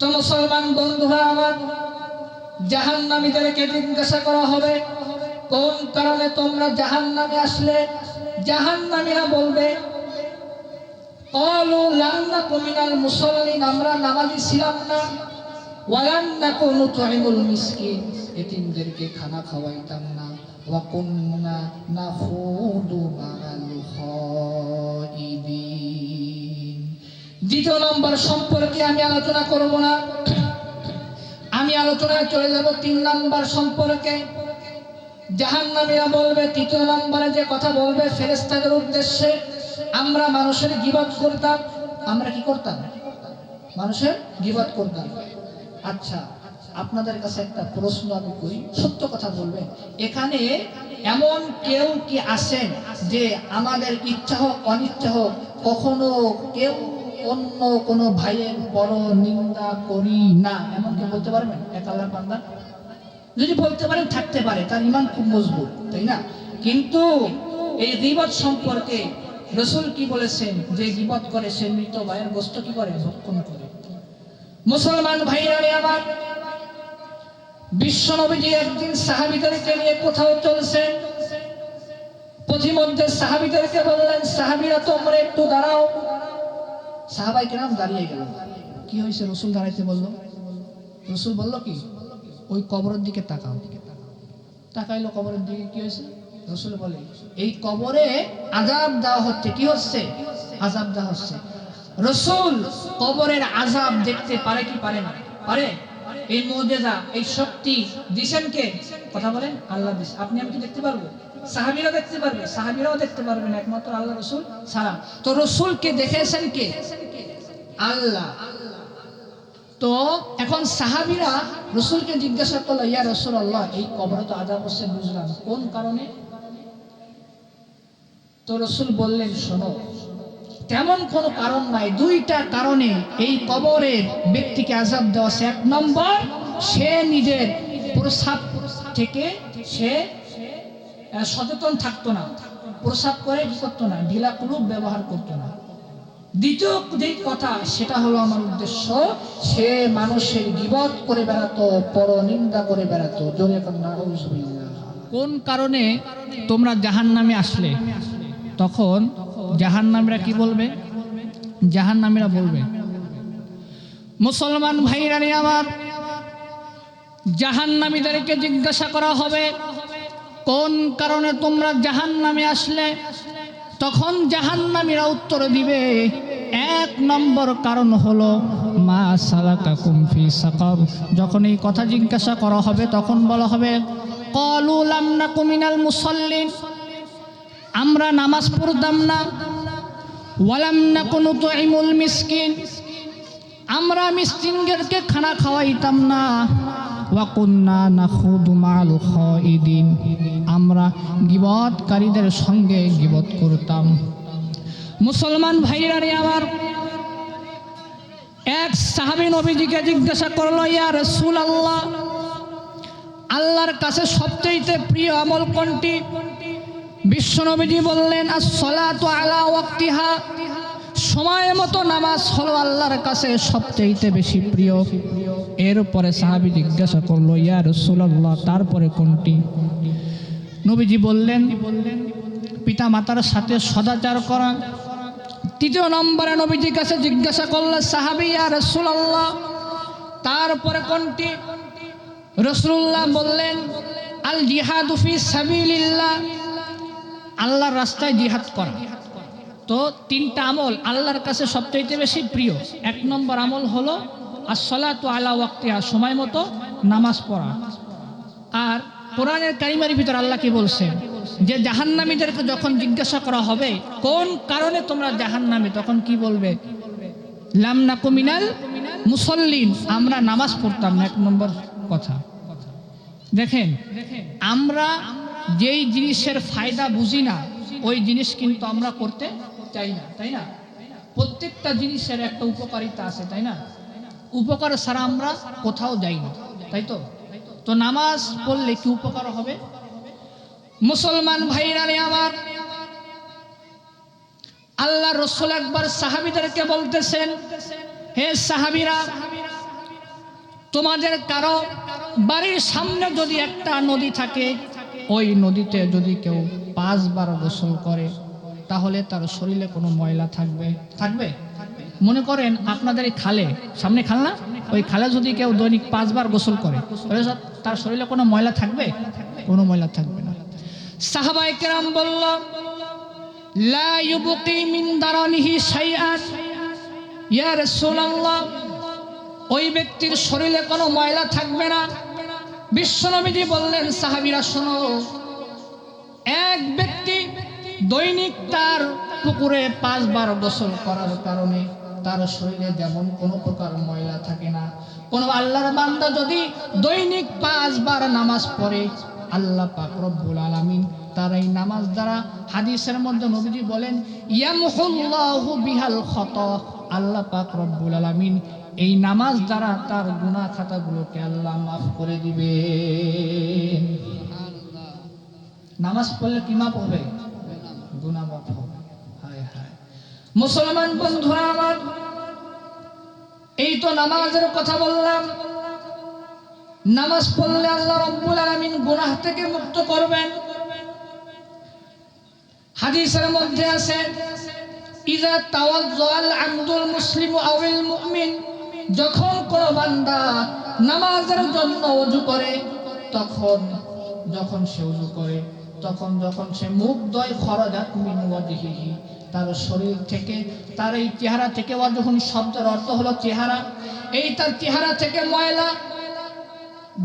তো মুসলমান বন্ধুরা আমার জাহান নামীদেরকে জিজ্ঞাসা করা হবে? কোন কারণে তোমরা জাহান নামে আসলে জাহান নামীরা বলবে কমিনাল আমরা ছিলাম না। কোন খানা খাওয়াইতাম না। খাইদিন দ্বিতীয় নম্বর সম্পর্কে আমি আলোচনা করব না। আমি আলোচনায় চলে যাব তিন নম্বর সম্পর্কে। জাহান্নামীরা বলবে, তৃতীয় নম্বরে যে কথা বলবে ফেরেস্তাদের উদ্দেশ্যে, আমরা মানুষের গিবত করতাম। আমরা কি করতাম? মানুষের গিবত করতাম। আচ্ছা আপনাদের কাছে একটা প্রশ্ন আমি করি। সত্য কথা বলবেন এখানে এমন কেউ কি আছেন যে আমাদের ইচ্ছা হোক, অনিচ্ছা হোক, কখনো কেউ অন্য কোনো ভাইয়ের বড় নিন্দা করি না। এমন কি বলতে পারবেন এক আল্লাহ বান্দা যদি বলতে পারেন, থাকতে পারে, তার ইমান খুব মজবুত, তাই না? কিন্তু এই গিবত সম্পর্কে রসুল কি বলেছেন? যে গিবত করে সে মৃত ভাইয়ের গোস্ত কি করে? ভক্ষণ করে। মুসলমান ভাইরা আমার বিশ্ব নবীজি একদিন সাহাবিদেরকে নিয়ে কোথাও চলছেন। পথিমধ্যে সাহাবিদেরকে বললেন, সাহাবিরা তোমরা একটু দাঁড়াও। সাহাবাই কেরাম দাঁড়িয়ে গেল। কি হয়েছে? রসুল দাঁড়াইতে বলল। রসুল বলল কি? ওই কবরের দিকে তাকাও। তাকাইলো কবরের দিকে, কি হয়েছে? রসুল বলে, এই কবরে আজাব দেওয়া হচ্ছে। কি হচ্ছে? আজাব দেওয়া হচ্ছে। রসুল কবরের আজাব দেখতে পারে কি পারে না? পারে? এই মজেদা এই শক্তি দিছেন কে? কথা বলেন, আল্লাহ দিস আপনি আমি কি দেখতে পারব? সাহাবিরা দেখতে পারবে, সাহাবিরাও দেখতে পারবেন একমাত্র আল্লাহ রসুল ছাড়া। তো রসুলকে দেখেছেন কে? আল্লাহ। তো এখন সাহাবিরা রসুলকে জিজ্ঞাসা করল, ইয়া রসুল আল্লাহ এই কবরে তো আজাব হচ্ছে, বুঝলাম। কোন কারণে? তো রসুল বললেন, শোনো, তেমন কোনো কারণ নাই। দুইটা কারণে এই কবরের ব্যক্তিকে আজাব দেওয়া এক নম্বর, সে নিজের প্রসাব থেকে সে সচেতন থাকতো না প্রসাব করে কি করতো না, ঢিলা কুলুপ ব্যবহার করতো না। দ্বিতীয় যে কথা, সেটা হলো আমার উদ্দেশ্য, সে মানুষের গিবত করে বেড়াতো পর নিন্দা করে বেড়াতো। জোরে কোন কারণে তোমরা জাহান নামে আসলে? তখন জাহান নামীরা কি বলবে? জাহান নামীরা বলবে, মুসলমান ভাইরা রে আমার জাহান নামীদেরকে জিজ্ঞাসা করা হবে কোন কারণে তোমরা জাহান নামে আসলে? তখন জাহান্নামীরা উত্তর দিবে, এক নম্বর কারণ হলো মা সালাকা কুমফি সাকাব যখন এই কথা জিজ্ঞাসা করা হবে, তখন বলা হবে, কলু লামনা কুমিনাল মুসল্লিন। আমরা নামাজ পড়তাম না। ওয়ালাম না কোনো তো ইমুল মিসকিন। আমরা মিসকিনদেরকে খানা খাওয়াইতাম না। ওয়াকুন্না নাখুদু মাল খাইদিন আমরা গিবতকারীদের সঙ্গে গিবত করতাম। মুসলমান ভাইরা রে আমার, এক সাহাবী নবীজিকে জিজ্ঞাসা করল, ইয়া রসুল আল্লাহ আল্লাহর কাছে সবচেয়ে প্রিয় আমল কোনটি? বিশ্বনবীজি বললেন as-salatu আলা ওয়াক্তিহা। সময় মতো নামাজ হলো আল্লাহর কাছে সবচেয়ে বেশি প্রিয়। এরপরে সাহাবী জিজ্ঞাসা করল, ইয়া রাসূলুল্লাহ, তারপরে কোনটি? নবীজি বললেন পিতা মাতার সাথে সদাচার করা। তৃতীয় নম্বরে নবীজির কাছে জিজ্ঞাসা করল, সাহাবী, ইয়া রাসূলুল্লাহ, তারপরে কোনটি? রসুল্লাহ বললেন আল জিহাদু ফি সাবিলিল্লাহ, আল্লাহর রাস্তায় জিহাদ করা। তো তিনটা আমল আল্লাহর কাছে সবচাইতে বেশি প্রিয়। এক নম্বর আমল হলো আসলাতু আলা ওয়াক্তিহা সময় মতো নামাজ পড়া। আর কোরআনের কারিমারি ভিতর আল্লাহ কি বলছেন যে জাহান্নামীদেরকে যখন জিজ্ঞাসা করা হবে, কোন কারণে তোমরা জাহান্নামী, তখন কি বলবে? লামনা কুমিনাল মুসল্লিন, আমরা নামাজ পড়তাম না, এক নম্বর কথা। দেখেন, আমরা যেই জিনিসের ফায়দা বুঝি না ওই জিনিস কিন্তু আমরা করতে চাই না, তাই না? প্রত্যেকটা জিনিসের একটা উপকারিতা আছে, তাই না? উপকার ছাড়া আমরা কোথাও যাই না, তাই তো? তো নামাজ পড়লে কি উপকার হবে? মুসলমান ভাইরা আমার, আল্লাহ রসুল একবার সাহাবিদেরকে বলতেছেন, হে সাহাবিরা, তোমাদের কারও বাড়ির সামনে যদি একটা নদী থাকে, ওই নদীতে যদি কেউ পাঁচবার গোসল করে, তাহলে তার শরীরে কোনো ময়লা থাকবে? থাকবে? মনে করেন আপনাদের এই খালে, সামনে খাল না? ওই খালে যদি কেউ দৈনিক পাঁচবার গোসল করে তার শরীরে কোনো ময়লা থাকবে? কোনো ময়লা থাকবে না। সাহাবাই কেরাম বলল, লা ওই ব্যক্তির শরীরে কোনো ময়লা থাকবে না? বিশ্বনবীজি বললেন, সাহাবীরা, শোনো এক ব্যক্তি দৈনিক তার পুকুরে পাঁচবার গোসল করার কারণে তার শরীরে যেমন কোনো প্রকার ময়লা থাকে না, কোনো আল্লাহর বান্দা যদি দৈনিক পাঁচবার নামাজ পড়ে, আল্লাহ পাক রব্বুল আলামিন তার এই নামাজ দ্বারা হাদিসের মধ্যে নবীজি বলেন, ইয়ামহুল্লাহু বিহাল খত। আল্লাহ পাক রব্বুল আলামিন এই নামাজ দ্বারা তার গুনাহ খাতাগুলোকে আল্লাহ মাফ করে দিবে নামাজ পড়লে কি মাপ হবে? মাফ হবে। হায় হায়। মুসলমান বন্ধুরা আমার, এই তো নামাজের কথা বললাম। নামাজ পড়লে আল্লাহ রব্বুল আলামিন গুনাহ থেকে মুক্ত করবেন। হাদিসের মধ্যে আছে ইজা তাওয়াজ্জাল আমদুল মুসলিম আউল মুমিন যখন কোন বান্দা নামাজের জন্য ওযু করে, তখন, যখন সে ওযু করে তখন যখন সে মুখ দয় খরজাত মিন ওয়াজহিহি তার শরীর থেকে, তার এই চেহারা থেকে যখন শব্দের অর্থ হলো চেহারা, এই তার চেহারা থেকে ময়লা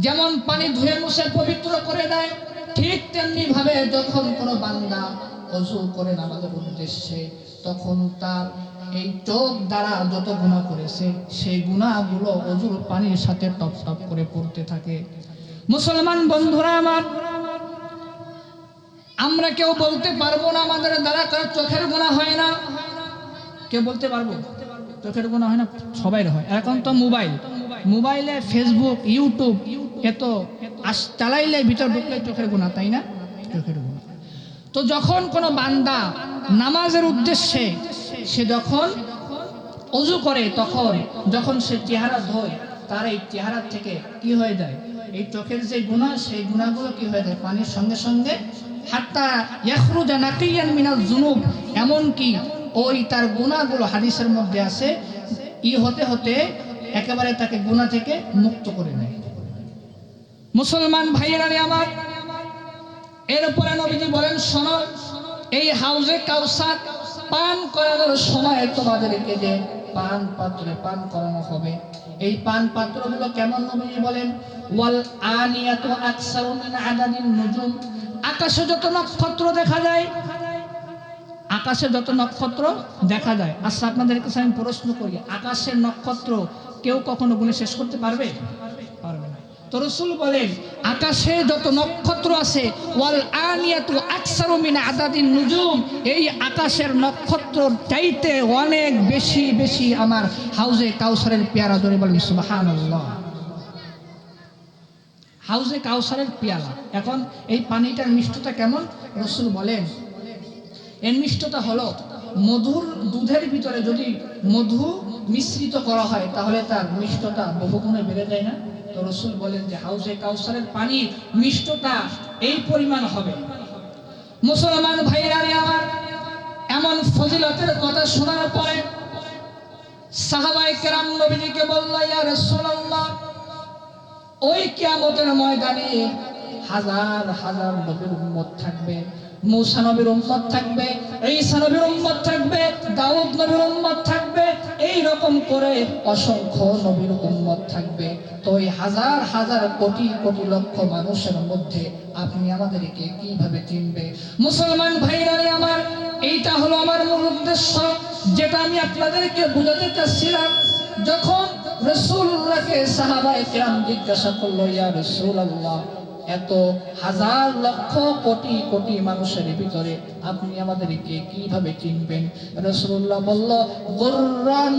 যেমন পানি ধুয়ে মুছে পবিত্র করে দেয়, ঠিক তেমনি ভাবে যখন কোনো বান্দা অজু করে নামাজের উদ্দেশ্যে, তখন তার এই চোখ দ্বারা যত গুণা করেছে, সেই গুণাগুলো অজুর পানির সাথে টপ টপ করে পড়তে থাকে। মুসলমান বন্ধুরা আমার আমরা কেউ বলতে পারব না আমাদের দ্বারা কারও চোখের গোনা হয় না। কেউ বলতে পারব? চোখের গোনা হয় না? সবাই হয়। এখন তো মোবাইল। মোবাইলে ফেসবুক ইউটিউব এত চালাইলে ভিতর ঢুকলে চোখের গোনা তাই না? চোখের গুণা। তো যখন কোনো বান্দা নামাজের উদ্দেশ্যে সে যখন অজু করে, তখন যখন সে চেহারা ধোয়, তার এই চেহারা থেকে কি হয়ে যায়? এই চোখের যে গুণা, সেই গুণাগুলো কি হয়ে যায়? পানির সঙ্গে সঙ্গে হাত্তা ইয়াখরুজা নাকিয়ান মিনাল জুনুব এমন কি ওই তার গুণাগুলো হাদিসের মধ্যে আছে, ই হতে হতে একেবারে তাকে গুণা থেকে মুক্ত করে নেয়। মুসলমান ভাইয়েরা আমার এরপরে নবীজি বলেন, শোনো, এই হাউজে কাউসার পান করানোর সময় তোমাদেরকে যে পান পাত্রে পান করানো হবে। এই পান পাত্র হলো কেমন নবীজি বলেন? ওয়াল আনিয়াতু আকসারু মিন আদাদিন নুজুম। আকাশে যত নক্ষত্র দেখা যায়, আকাশে যত নক্ষত্র দেখা যায়। আচ্ছা আপনাদের কাছে আমি প্রশ্ন করি, আকাশের নক্ষত্র কেউ কখনো গুনে শেষ করতে পারবে? তো রসুল বলেন, আকাশে যত নক্ষত্র আছে, ওয়াল আনিয়াতু আকসারু মিন আদাদিন নুজুম, এই আকাশের নক্ষত্র চাইতে অনেক বেশি বেশি আমার হাউজে কাউসারের পেয়ারা ধরে বলেন, সুবহানাল্লাহ। হাউজে কাউসারের পেয়ালা। এখন এই পানিটার মিষ্টতা কেমন? রসুল বলেন, এর মিষ্টতা হলো, মধুর দুধের ভিতরে যদি মধু মিশ্রিত করা হয়, তাহলে তার মিষ্টতা বহুগুণে বেড়ে যায় না? তো রসুল বলেন যে হাউজে কাউসারের পানির মিষ্টতা এই পরিমাণ হবে। মুসলমান ভাইরা আমার এমন ফজিলতের কথা শোনার পরে সাহাবাই কেরাম নবীজিকে বলল, ইয়া ওই কিয়ামতের ময়দানে হাজার হাজার নবীর উম্মত থাকবে, মূসা নবীর উম্মত থাকবে, ঈসা নবীর উম্মত থাকবে, দাউদ নবীর উম্মত থাকবে এই রকম করে অসংখ্য নবীর উম্মত থাকবে। তো এই হাজার হাজার কোটি কোটি লক্ষ মানুষের মধ্যে আপনি আমাদেরকে কীভাবে চিনবে? মুসলমান ভাইরা রে আমার, এইটা হলো আমার মূল উদ্দেশ্য। যেটা আমি আপনাদেরকে বুঝাতে চাচ্ছিলাম, যখন রসুল্লাহকে সাহাবায়ে কেরাম জিজ্ঞাসা করল, ইয়া রসুল্লাহ এত হাজার লক্ষ কোটি কোটি মানুষের ভিতরে আপনি আমাদেরকে কীভাবে চিনবেন? রসুল্লাহ বলল, গুররান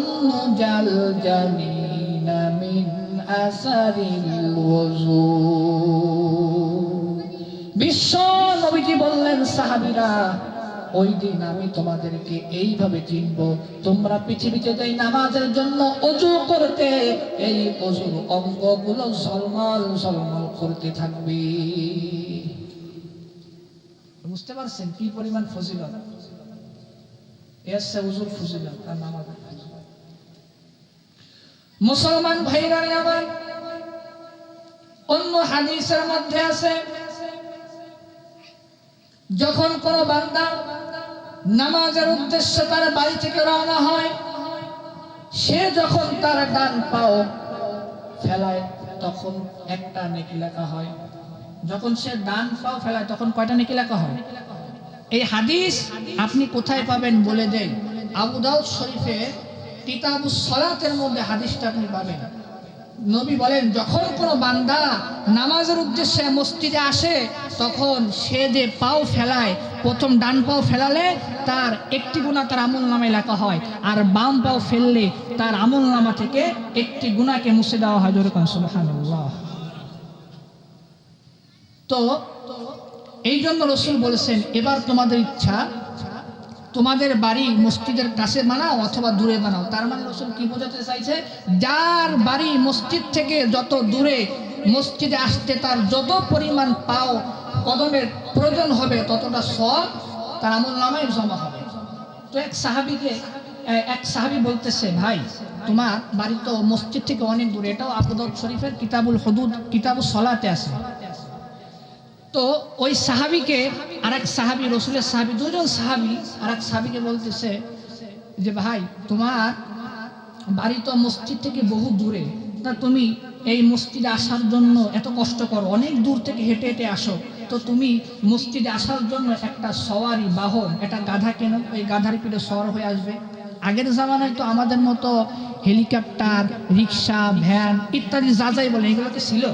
জাল জানিনা মিন বিশ্ব নবীজি বললেন, সাহাবীরা ওই দিন আমি তোমাদেরকে এইভাবে চিনব। তোমরা পৃথিবীতে যেই নামাজের জন্য অজু করতে। এই অজুর অঙ্গগুলো ঝলমল ঝলমল করতে থাকবে। বুঝতে পারছেন কি পরিমাণ ফজিলত? এর উজুর ফজিলত আর ফজিলত। মুসলমান ভাইরা আমার অন্য হাদিসের মধ্যে আছে যখন কোন বান্দা নামাজের উদ্দেশ্যে তার বাড়ি থেকে রওনা হয়, সে যখন তার ডান পাও ফেলায়, তখন একটা নেকি লেখা হয়। যখন সে ডান পাও ফেলায়, তখন কয়টা নেকি লেখা হয়? এই হাদিস আপনি কোথায় পাবেন বলে দেন? আবু দাউদ শরীফে কিতাবুস সলাতের মধ্যে হাদিসটা আপনি পাবেন। নবী বলেন, যখন কোনো বান্দা নামাজের উদ্দেশ্যে মসজিদে আসে, তখন সে যে পাও ফেলায়, প্রথম ডান পাও ফেলালে তার একটি গুণা তার আমল নামে লেখা হয়। আর বাম পাও ফেললে তার আমল নামা থেকে একটি গুণাকে মুছে দেওয়া হয়। যেরকম তো এই জন্য রসুল বলেছেন, এবার তোমাদের ইচ্ছা তোমাদের বাড়ি মসজিদের কাছে বানাও অথবা দূরে বানাও। তার মানে রসুল কি বোঝাতে চাইছে? যার বাড়ি মসজিদ থেকে যত দূরে মসজিদে আসতে তার যত পরিমাণ পাও, কদমের প্রয়োজন হবে, ততটা সব তার আমল নামায় জমা হবে। তো এক সাহাবিকে, এক সাহাবি বলতেছে, ভাই, তোমার বাড়ি তো মসজিদ থেকে অনেক দূরে। এটাও আবুদর শরীফের কিতাবুল হদুদ কিতাবুল সলাতে আছে। তো ওই সাহাবিকে আর এক সাহাবি, রসুলের সাহাবি, দুজন সাহাবি আর এক সাহাবিকে বলতেছে যে, ভাই, তোমার বাড়ি তো মসজিদ থেকে বহু দূরে। তা তুমি এই মসজিদে আসার জন্য এত কষ্ট করো, অনেক দূর থেকে হেঁটে হেঁটে আসো। তো তুমি মসজিদে আসার জন্য একটা সওয়ারি বাহন, একটা গাধা কেন ওই গাধার পিঠে সওয়ার হয়ে আসবে? আগের জামানায় তো আমাদের মতো হেলিকপ্টার, রিক্সা, ভ্যান ইত্যাদি যা যাই বলে এগুলো তো ছিল।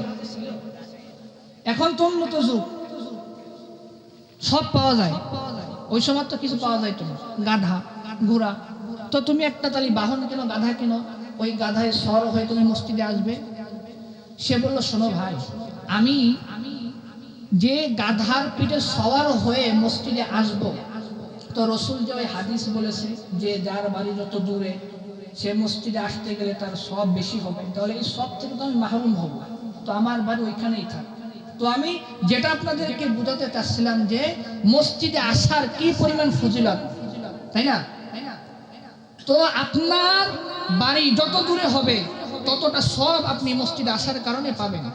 এখন তো উন্নত যুগ। সব পাওয়া যায়। ওই সময় তো কিছু পাওয়া যায় না। গাধা, ঘোড়া। তো তুমি একটা তালি বাহন কেন, গাধা কেন? ওই গাধায় সর হয়ে তুমি মসজিদে আসবে। সে বলল, শোনো ভাই, আমি যে গাধার পিঠে সওয়ার হয়ে মসজিদে আসব, তো রসুল যে ওই হাদিস বলেছে যে যার বাড়ি যত দূরে, সে মসজিদে আসতে গেলে তার সব বেশি হবে। তাহলে এই সব থেকে তো আমি মাহরুম হব। তো আমার বাড়ি ওইখানেই থাক। তো আমি যেটা আপনাদেরকে বোঝাতে চাচ্ছিলাম যে মসজিদে আসার কি পরিমাণ ফজিলত? তাই না? তো আপনার বাড়ি যত দূরে হবে, ততটা সব আপনি মসজিদে আসার কারণে পাবেন।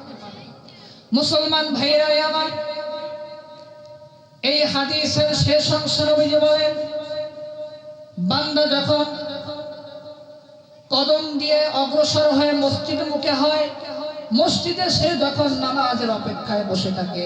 মুসলমান ভাইরা আমার, এই হাদিসের শেষ অংশ নবীজি বলেন, বান্দা যখন কদম দিয়ে অগ্রসর হয়ে মসজিদ মুখে হয় মসজিদে সে যখন নামাজের অপেক্ষায় বসে থাকে,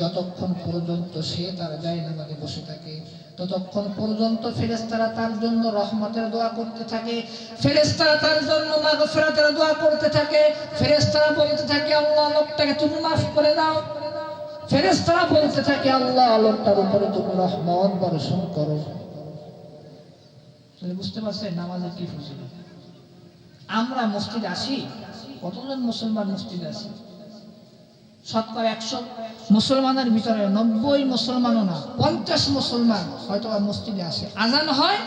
যতক্ষণ পর্যন্ত সে তার যায় নামাজে বসে থাকে, ততক্ষণ পর্যন্ত ফেরেস্তারা তার জন্য রহমতের দোয়া করতে থাকে ফেরেস্তারা তার জন্য মাগফিরাতের দোয়া করতে থাকে ফেরেস্তারা বলতে থাকে, আল্লাহ লোকটাকে তুমি মাফ করে দাও। ফেরেস্তারা বলতে থাকে, আল্লাহ লোকটার উপরে তুমি রহমত বর্ষণ করো। বুঝতে পারছেন নামাজের কি ফজিলত? আমরা মসজিদ আসি কতজন মুসলমান মসজিদে আছে? শতকরা একশো মুসলমানের ভিতরে নব্বই মুসলমানও না, পঞ্চাশ মুসলমান হয়তো মসজিদে আসে আজান হয়,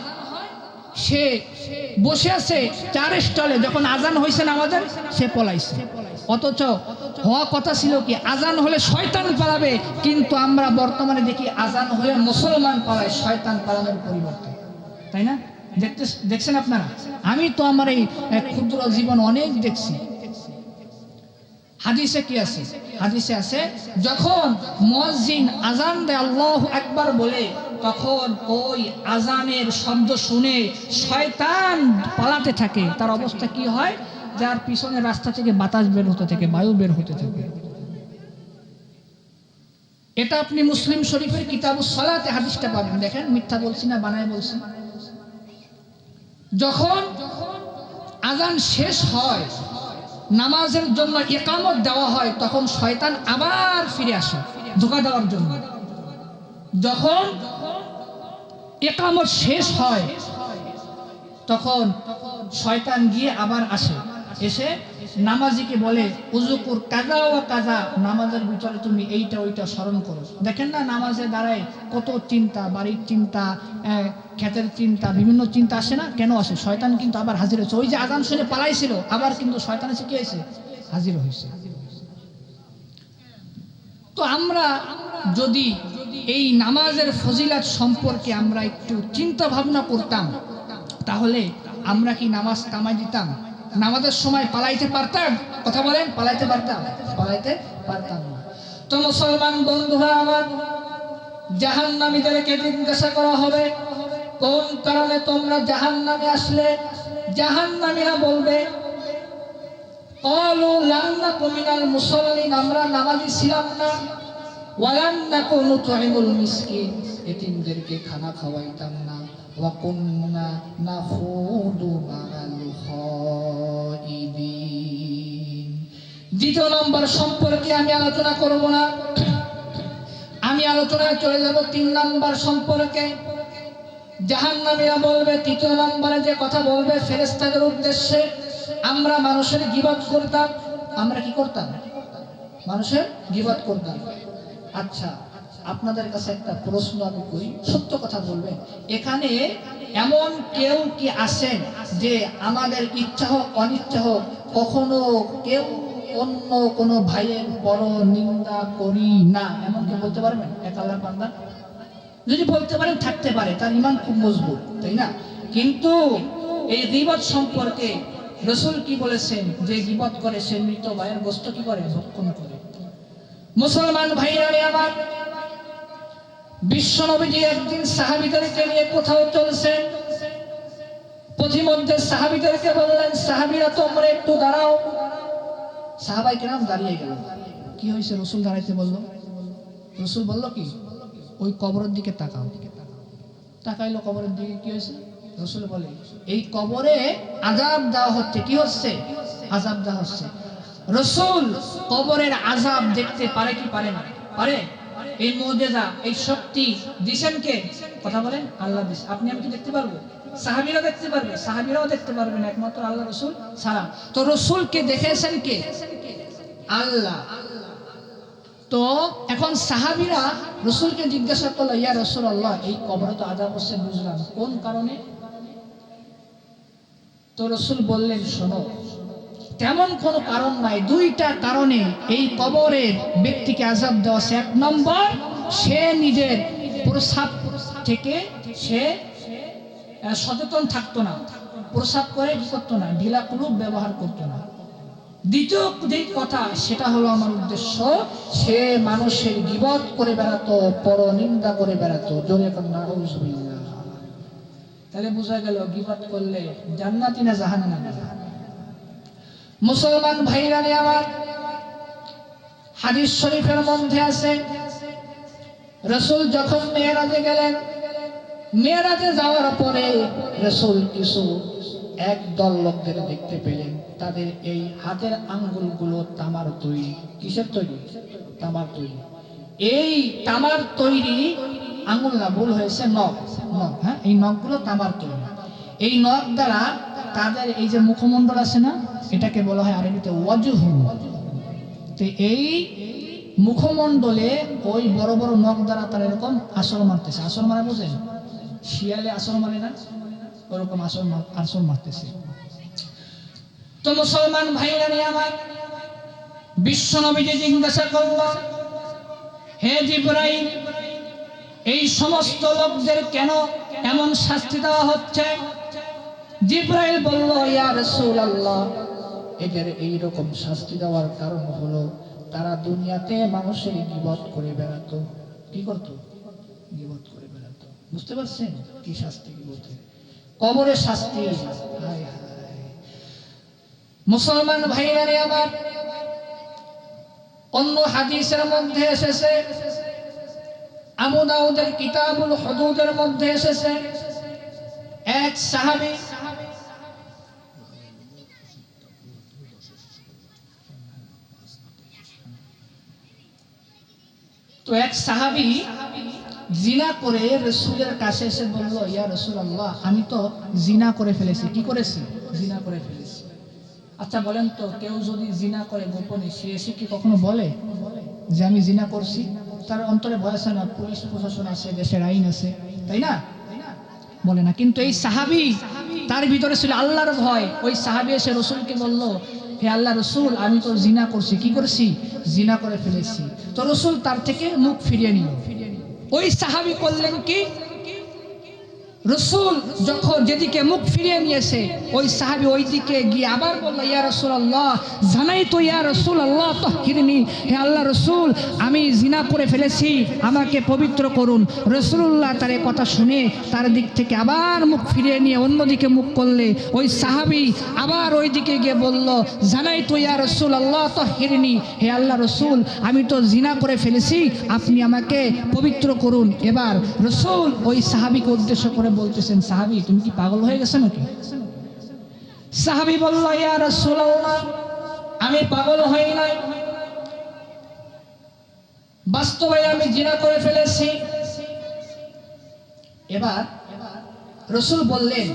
সে বসে আছে চার স্টলে, যখন আজান হয়েছে আমাদের সে পলাইছে। অথচ হওয়া কথা ছিল কি, আজান হলে শয়তান পালাবে, কিন্তু আমরা বর্তমানে দেখি আজান হলে মুসলমান পালায়, শয়তান পালানোর পরিবর্তে। তাই না? দেখতে দেখছেন আপনারা? আমি তো আমার এই ক্ষুদ্র জীবন অনেক দেখছি। হাদিসে কি আছে? হাদিসে আছে, যখন মুয়াজ্জিন আজান দেয় আল্লাহ একবার বলে, তখন ওই আজানের শব্দ শুনে শয়তান পালাতে থাকে। তার অবস্থা কি হয়? যার পিছনে রাস্তা থেকে বাতাস বের হতে থাকে, বায়ু বের হতে থাকে। এটা আপনি মুসলিম শরীফের কিতাবুস সলাতে হাদিসটা পাবেন। দেখেন, মিথ্যা বলছি না, বানায় বলছি। যখন আজান শেষ হয় নামাজের জন্য একামত দেওয়া হয়, তখন শয়তান আবার ফিরে আসে ধোকা দেওয়ার জন্য। যখন একামত শেষ হয়, তখন শয়তান গিয়ে আবার আসে, এসে নামাজিকে বলে উজুকুর কাজা ও কাজা নামাজের ভিতরে তুমি এইটা ওইটা স্মরণ করো। দেখেন না, নামাজে দাঁড়ায় কত চিন্তা, বাড়ির চিন্তা ক্ষেতের চিন্তা, বিভিন্ন চিন্তা আসে না? কেন আসে? শয়তান কিন্তু আবার হাজির হয়েছে। ওই যে আজান শুনে পালাইছিল, আবার কিন্তু শয়তান এসে কি হয়েছে? হাজির হয়েছে। তো আমরা যদি এই নামাজের ফজিলাত সম্পর্কে আমরা একটু চিন্তা ভাবনা করতাম, তাহলে আমরা কি নামাজ কামাই দিতাম? নামাজের সময় পালাইতে পারতাম? কথা বলেন, পালাইতে পারতাম? পালাইতে পারতাম না। তো মুসলমান বন্ধুরা আমার জাহান নামীদেরকে জিজ্ঞাসা করা হবে, কোন কারণে তোমরা জাহান নামে আসলে? জাহান নামীরা বলবে অলু লান্না কমিনাল মুসল্লিন আমরা নামাজি ছিলাম না। ওয়ালান্না কোনো তহিমুল মিসকিন এটিমদেরকে খানা খাওয়াইতাম না। ওয়া কুন্না না ফুদু মাগাল দ্বিতীয় নম্বর সম্পর্কে আমি আলোচনা করব না। আমি আলোচনায় চলে যাব তিন নম্বর সম্পর্কে। জাহান্নামীরা বলবে, তৃতীয় নম্বরে যে কথা বলবে ফেরেস্তাদের উদ্দেশ্যে, আমরা মানুষের গিবত করতাম। আমরা কি করতাম? মানুষের গিবত করতাম। আচ্ছা আপনাদের কাছে একটা প্রশ্ন আমি করি। সত্য কথা বলবেন। এখানে এমন কেউ কি আসেন যে আমাদের ইচ্ছা হোক অনিচ্ছা হোক কখনো কেউ অন্য কোনো ভাইয়ের বড় নিন্দা করি না? এমন কি বলতে পারবেন? এক আল্লাহ বান্দা? যদি বলতে পারেন, থাকতে পারে। তার ইমান খুব মজবুত, তাই না? কিন্তু এই গিবত সম্পর্কে রসুল কি বলেছেন? যে গিবত করে সে মৃত ভাইয়ের গোস্ত কি করে? ভক্ষণ করে। মুসলমান ভাইরা আমার বিশ্ব নবীজি একদিন সাহাবিদেরকে নিয়ে কোথাও চলছেন? পথিমধ্যে সাহাবিদেরকে বললেন, সাহাবিরা তোমরা একটু দাঁড়াও। সাহাবাই কেরাম দাঁড়িয়ে গেল কি হয়েছে? রসুল দাঁড়াইতে বলল। রসুল বলল কি? ওই কবরের দিকে তাকাও। তাকাইলো কবরের দিকে, কি হয়েছে? রসুল বলে, এই কবরে আজাব দেওয়া হচ্ছে। কি হচ্ছে? আজাব দেওয়া হচ্ছে। রসুল কবরের আজাব দেখতে পারে কি পারে না? পারে? এই মোজেজা এই শক্তি দিছেন কে কথা বলেন, আল্লাহ দিস। আপনি আমি কি দেখতে পারব? সাহাবিরা দেখতে পারবে, সাহাবিরাও দেখতে পারবেন একমাত্র আল্লাহ রসুল ছাড়া। তো রসুলকে দেখেছেন কে? আল্লাহ। তো এখন সাহাবিরা রসুলকে জিজ্ঞাসা করল, ইয়া রসুল আল্লাহ এই কবর তো আজাব হচ্ছে, বুঝলাম। কোন কারণে? তো রসুল বললেন, শোনো তেমন কোনো কারণ নাই। দুইটা কারণে এই কবরের ব্যক্তিকে আজাব দেওয়া এক নম্বর, সে নিজের প্রসাব থেকে সে সচেতন থাকতো না। প্রসাব করে কি করতো না? ঢিলা কুলুপ ব্যবহার করতো না। দ্বিতীয় যে কথা, সেটা হলো আমার উদ্দেশ্য, সে মানুষের গিবত করে বেড়াতো পর নিন্দা করে বেড়াতো। জোরে তাহলে বোঝা গেল, গিবত করলে জান্নাতি না জাহান্নাম? মুসলমান ভাইরা রে আমার, হাদিস শরীফের মধ্যে আছে, রসুল যখন মেয়েরাজে গেলেন, মেয়েরাজে যাওয়ার পরে রসুল কিছু একদল লোকদের দেখতে পেলেন। তাদের এই হাতের আঙ্গুলগুলো তামার তৈরি। কিসের তৈরি? তামার তৈরি। এই তামার তৈরি আঙ্গুল না, ভুল হয়েছে, নখ। নখ হ্যাঁ? এই নখগুলো তামার তৈরি। এই নখ দ্বারা তাদের এই যে মুখমণ্ডল আছে না এটাকে বলা হয় আরবিতে ওয়াজহু। তো এই মুখমণ্ডলে ওই বড় বড় নখ দ্বারা তারা এরকম আসর মারতেছে। আসর মারা বোঝেন শিয়ালে আসর মারে না? ওরকম আসর আসর মারতেছে। তো মুসলমান ভাইরা নিয়ে আমার বিশ্ব নবীজি জিজ্ঞাসা করল, হে জিব্রাইল, এই সমস্ত লোকদের কেন এমন শাস্তি দেওয়া হচ্ছে? জিব্রাইল বলল, ইয়া রাসূলুল্লাহ এদের এই রকম শাস্তি দেওয়ার কারণ হলো তারা দুনিয়াতে মানুষের গিবত করে বেড়াতো। কি করতো? গিবত করে বেড়াতো। বুঝতে পারছেন? কি শাস্তি গিবতের? কবরের শাস্তি। মুসলমান ভাইরা রে আমার অন্য হাদিসের মধ্যে এসেছে। আবু দাউদের কিতাবুল হুদুদের মধ্যে এসেছে। এক সাহাবী তো এক সাহাবী জিনা করে রসুলের কাছে এসে বলল, ইয়া রসুল আল্লাহ আমি তো জিনা করে ফেলেছি। কি করেছি? জিনা করে ফেলেছি। আচ্ছা বলেন তো, কেউ যদি জিনা করে গোপনে, সে এসে কি কখনো বলে যে আমি জিনা করছি? তার অন্তরে ভয় আছে না, পুলিশ প্রশাসন আছে, দেশের আইন আছে। তাই না? বলে না। কিন্তু এই সাহাবি, তার ভিতরে ছিল আল্লাহর ভয়। ওই সাহাবি এসে রসুলকে বলল হে আল্লাহ রসুল, আমি তো জিনা করছি। কি করছি? জিনা করে ফেলেছি। তো রসুল তার থেকে মুখ ফিরিয়ে নিল। ওই সাহাবি করলেন কি? রসুল যখন যেদিকে মুখ ফিরিয়ে নিয়েছে, ওই সাহাবি ওই দিকে গিয়ে আবার বলল, ইয়া রসুল আল্লাহ জানাই তো ইয়া রসুল আল্লাহ তো হিরিনি হে আল্লাহ রসুল, আমি জিনা করে ফেলেছি, আমাকে পবিত্র করুন। রসুল্লাহ তার কথা শুনে তার দিক থেকে আবার মুখ ফিরিয়ে নিয়ে অন্যদিকে মুখ করলে, ওই সাহাবি আবার ওই দিকে গিয়ে বলল জানাই তো ইয়া রসুল আল্লাহ তো হিরিনি হে আল্লাহ রসুল, আমি তো জিনা করে ফেলেছি, আপনি আমাকে পবিত্র করুন। এবার রসুল ওই সাহাবিকে উদ্দেশ্য করে বলতেছেন, সাহাবি, তুমি কি পাগল হয়ে গেছো নাকি? সাহাবি বলল, ইয়া আমি পাগল হই নাই। বাস্তবে আমি জিনা করে ফেলেছি। এবার রসুল বললেন,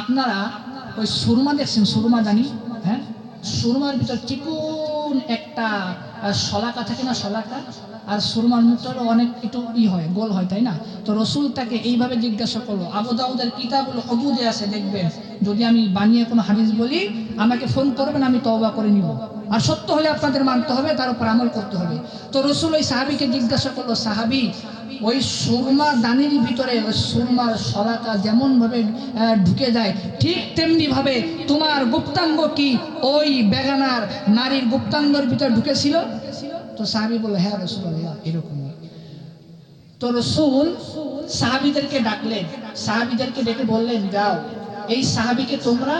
আপনারা ওই সুরমা দেখছেন? সুরমা জানি হ্যাঁ? সুরমার ভিতর চিকুন একটা শলাকা থাকে না শলাকা? আর সুরমার মুখটারও অনেক একটু ই হয়, গোল হয়, তাই না? তো রসুল তাকে এইভাবে জিজ্ঞাসা করল, আবু দাউদের কিতাবগুলো অবুদে আছে, দেখবেন। যদি আমি বানিয়ে কোনো হাদিস বলি, আমাকে ফোন করবেন, আমি তওবা করে নিব। আর সত্য হলে আপনাদের মানতে হবে, তার উপর আমল করতে হবে। তো রসুল ওই সাহাবিকে জিজ্ঞাসা করল, সাহাবি ওই সুরমা দানির ভিতরে, ওই সুরমার শলাকা যেমন ভাবে ঢুকে যায়, ঠিক তেমনি ভাবে তোমার গুপ্তাঙ্গ কি? ওই বেগানার নারীর গুপ্তাঙ্গর ভিতরে ঢুকেছিল? তো সাহাবি বলল হ্যাঁ রসুল্লাহ এরকম তো রসুল সাহাবিদেরকে ডাকলেন, সাহাবিদেরকে ডেকে বললেন, যাও, এই সাহাবিকে তোমরা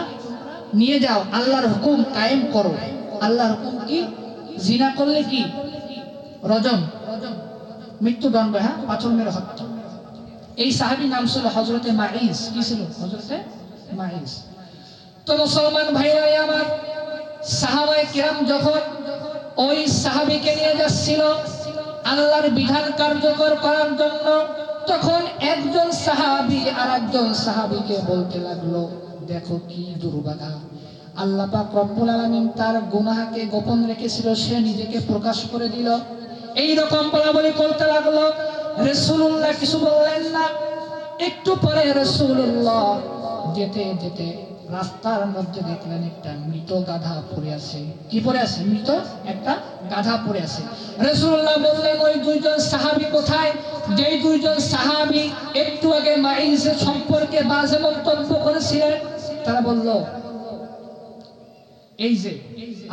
নিয়ে যাও, আল্লাহর হুকুম কায়েম করো। আল্লাহর হুকুম কি? জিনা করলে কি? রজম রজম। মৃত্যুদণ্ড হ্যাঁ? পাথর মেরে হত্যা। এই সাহাবির নাম ছিল হজরতে মাইজ কি ছিল? হজরতে মাইজ তো মুসলমান ভাইরা আমার সাহাবাই কিরাম যখন ওই সাহাবিকে নিয়ে যাচ্ছিল আল্লাহর বিধান কার্যকর করার জন্য, তখন একজন সাহাবি আর একজন সাহাবিকে বলতে লাগল, দেখো কি দুর্বাধা। আল্লাহ পাক রব্বুল আলামিন তার গুনাহকে গোপন রেখেছিল, সে নিজেকে প্রকাশ করে দিল। এই রকম বলাবলি করতে লাগল রসুল্লাহ কিছু বললেন না। একটু পরে রসুল্লাহ যেতে যেতে রাস্তার মধ্যে দেখলেন একটা মৃত গাধা পড়ে আছে। কি পড়ে আছে? মৃত? একটা গাধা পড়ে আছে। রসুল্লাহ বললেন, ওই দুইজন সাহাবি কোথায়? যেই দুইজন সাহাবি একটু আগে মাইসের সম্পর্কে বাজে মন্তব্য করেছিলেন, তারা বলল, এই যে,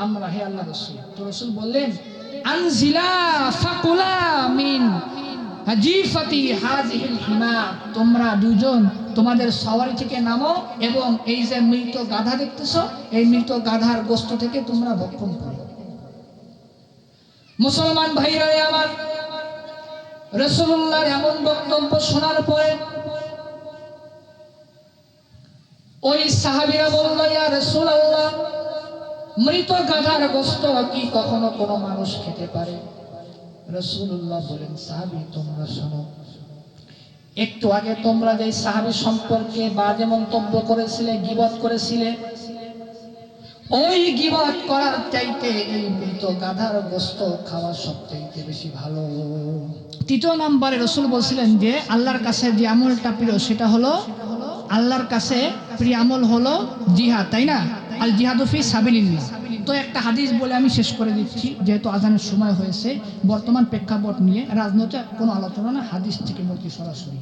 আমরা হে আল্লাহ রসুল। তো রসুল বললেন তোমরা দুজন তোমাদের সওয়ারি থেকে নামো এবং এই যে মৃত গাধা দেখতেছো, এই মৃত গাধার গোস্ত থেকে তোমরা ভক্ষণ করো। মুসলমান ভাইরা আমার রসুল্লাহর এমন বক্তব্য শোনার পরে ওই সাহাবিরা বলল মৃত গাধার গোস্ত কি কখনো কোনো মানুষ খেতে পারে? রসুল্লাহ বলেন, সাহাবি, তোমরা শোনো। একটু আগে তোমরা যে সাহাবি সম্পর্কে বাজে মন্তব্য করেছিলে, গিবত করেছিলে, ওই গিবত করার চাইতে এই মৃত গাধার গোস্ত খাওয়া সবচাইতে বেশি ভালো। তৃতীয় নম্বরে রসুল বলছিলেন যে, আল্লাহর কাছে যে আমলটা প্রিয়, সেটা হলো, আল্লাহর কাছে প্রিয় আমল হলো জিহাদ, তাই না? আল জিহাদফি সাবিলিল্লাহ। তো একটা হাদিস বলে আমি শেষ করে দিচ্ছি, যেহেতু আজানের সময় হয়েছে, বর্তমান প্রেক্ষাপট নিয়ে রাজনৈতিক কোনো আলোচনা না, হাদিস থেকে বলছি সরাসরি।